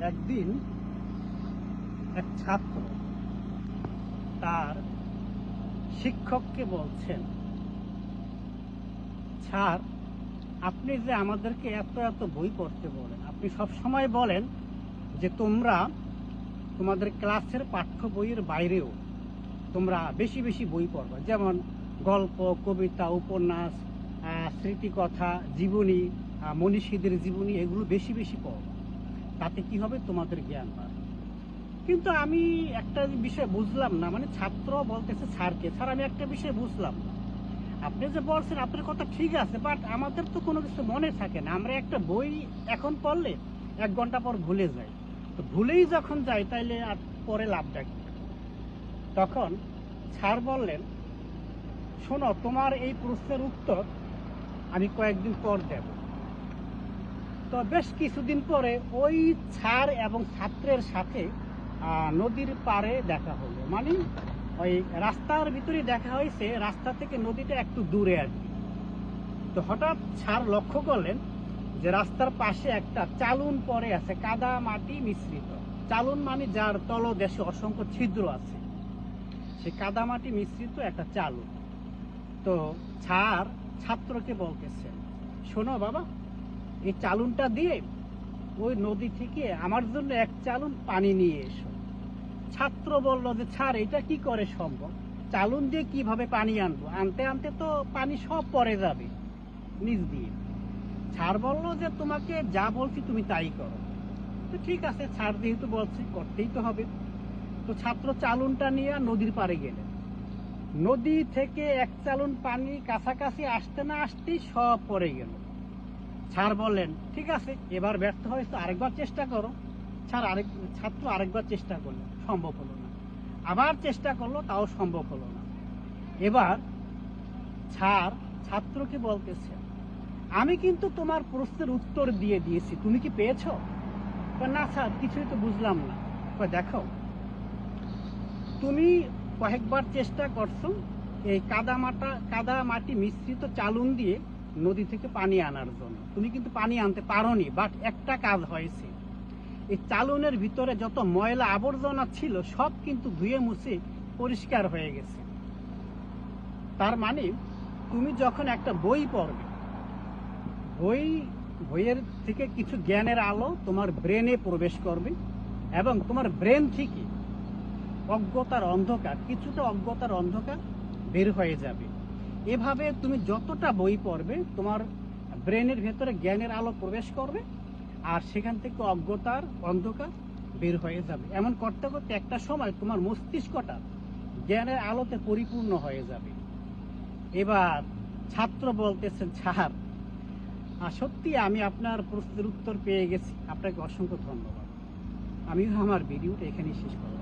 একদিন এক ছাত্র তার শিক্ষককে বলছেন, স্যার, আপনি যে আমাদেরকে এত এত বই পড়তে বলেন, আপনি সব সময় বলেন যে তোমরা তোমাদের ক্লাসের পাঠ্য বইয়ের বাইরেও তোমরা বেশি বেশি বই পড়বে। যেমন গল্প, কবিতা, উপন্যাস স্মৃতিকথা, জীবনী মনীষীদের জীবনী, এগুলো বেশি বেশি পড়ো তাতে কি হবে? তোমাদের জ্ঞান বাড়বে। কিন্তু আমি একটা বিষয় বুঝলাম না মানে ছাত্র বলতেছে স্যারকে। স্যার, আমি একটা বিষয় বুঝলাম না। আপনি যে বলছেন, আপনার কথা ঠিক আছে বাট আমাদের তো কোনো কিছু মনে থাকে না। আমরা একটা বই এখন পড়লে এক ঘণ্টা পর ভুলে যাই। তো ভুলেই যখন যাই, তাইলে আর পরে লাভটা কি? তখন স্যার বললেন, শোনো, তোমার এই প্রশ্নের উত্তর আমি কয়েকদিন পর দেব। তো বেশ কিছুদিন পরে ওই ছাড় এবং ছাত্রের সাথে নদীর পাড়ে দেখা হলো। মানে ওই রাস্তার ভিতরে দেখা হয়েছে, রাস্তা থেকে নদীটা একটু দূরে আর কি। তো হঠাৎ ছাড় লক্ষ্য করলেন যে রাস্তার পাশে একটা চালুন পরে আছে, কাদা মাটি মিশ্রিত। চালুন মানে যার তলদেশে অসংখ্য ছিদ্র আছে। সে কাদামাটি মিশ্রিত একটা চালুন। তো ছাড় ছাত্রকে বলতেছেন, শোনো বাবা এই চালুনটা দিয়ে ওই নদী থেকে আমার জন্য এক চালুন পানি নিয়ে এসো। ছাত্র বলল যে ছাড় এটা কি করে সম্ভব? চালুন দিয়ে কীভাবে পানি আনব? আনতে আনতে তো পানি সব পরে যাবে নিচ দিয়ে। ছাড় বলল যে, তোমাকে যা বলছি তুমি তাই করো। তো ঠিক আছে, স্যার যেহেতু বলছি, করতেই তো হবে। তো ছাত্র চালুনটা নিয়ে নদীর পাড়ে গেলেন। নদী থেকে এক চালুন পানি কাছাকাছি আসতে না আসতেই সব পরে গেল। স্যার বললেন, ঠিক আছে, এবার ব্যর্থ হয়েছে আরেকবার চেষ্টা করো। স্যার আরেক, ছাত্র আরেকবার চেষ্টা করল সম্ভব হলো না। আবার চেষ্টা করল, তাও সম্ভব হলো না। এবার স্যার ছাত্রকে বলতেছে, আমি কিন্তু তোমার প্রশ্নের উত্তর দিয়ে দিয়েছি, তুমি কি পেয়েছ? না স্যার, কিছুই তো বুঝলাম না। দেখো, তুমি কয়েকবার চেষ্টা করছ, এই কাদা মাটা, কাদা মাটি মিশ্রিত চালুন দিয়ে নদী থেকে পানি আনার জন্য। তুমি কিন্তু পানি আনতে পারোনি বাট একটা কাজ হয়েছে। এই চালুনের ভিতরে যত ময়লা আবর্জনা ছিল, সব কিন্তু ধুয়ে মুছে পরিষ্কার হয়ে গেছে। তার মানে তুমি যখন একটা বই পড়বে, বই, বইয়ের থেকে কিছু জ্ঞানের আলো তোমার ব্রেনে প্রবেশ করবে এবং তোমার ব্রেন থেকে অজ্ঞতার অন্ধকার, কিছুটা অজ্ঞতার অন্ধকার বের হয়ে যাবে। এভাবে তুমি যতটা বই পড়বে, তোমার ব্রেনের ভেতরে জ্ঞানের আলো প্রবেশ করবে আর সেখান থেকে অজ্ঞতার অন্ধকার বের হয়ে যাবে। এমন করতে করতে একটা সময় তোমার মস্তিষ্কটা জ্ঞানের আলোতে পরিপূর্ণ হয়ে যাবে। এবার ছাত্র বলতেছেন আর সত্যি আমি আপনার প্রশ্নের উত্তর পেয়ে গেছি। আপনাকে অসংখ্য ধন্যবাদ। আমিও আমার ভিডিওটা এখানেই শেষ করলাম